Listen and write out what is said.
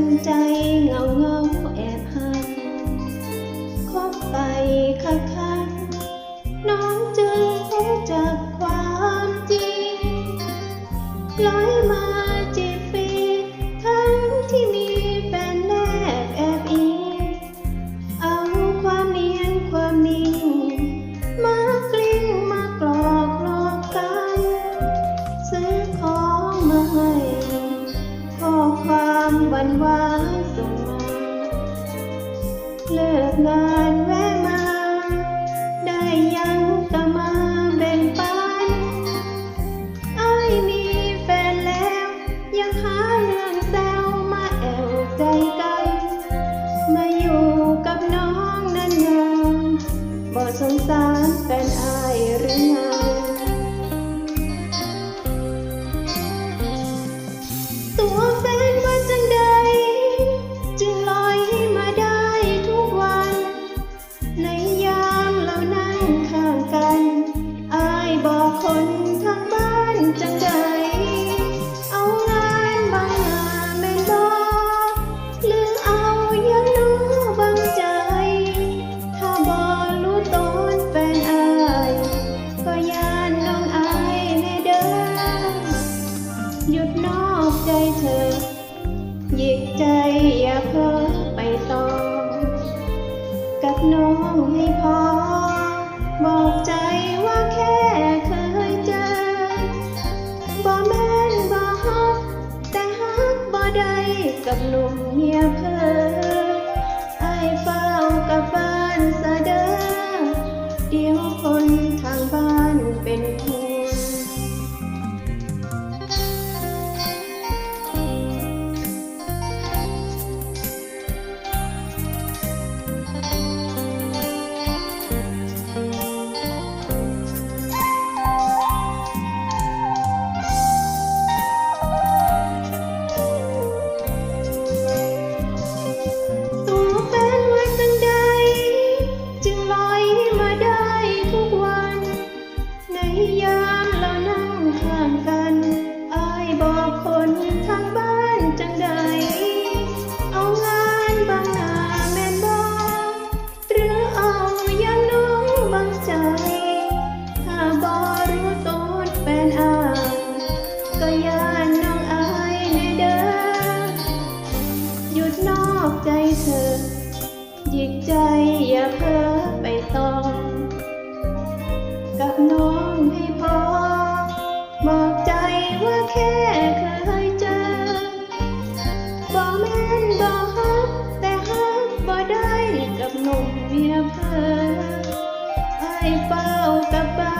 นใจเงาเงาแอบหักคบไปคักคั หวานหวาส่งมาเลิกงานแวะมา ได้ยังก็มาแบ่งปันไอ้มีแฟนแล้ว ยังหาเรื่องแซวมาแอวใจกัน มาอยู่กับน้องนานๆบ่สงสารแฟนอายหรือไง หยุดนอกใจเธอ หยิกใจอย่าเพ้อไปต่อกับน้องให้พอ บอกใจว่าแค่เคยเจอ บ่แม่นบ่ฮักแต่ฮักบ่ได้กับหนุ่มเมียเพอไอ้เฝ้ากับบ้านซะเดอเดี๋ยวคนทางบ้านเป็น หยุดนอกใจเธอหยิกใจอย่าเพ้อไปต่อกับน้องให้พอ บอกใจว่าแค่เคยเจอบ่แม่นบ่ฮักแต่ฮักบ่ได้กับหนุ่มเมียเพอไอ้เฝ้ากับบ้า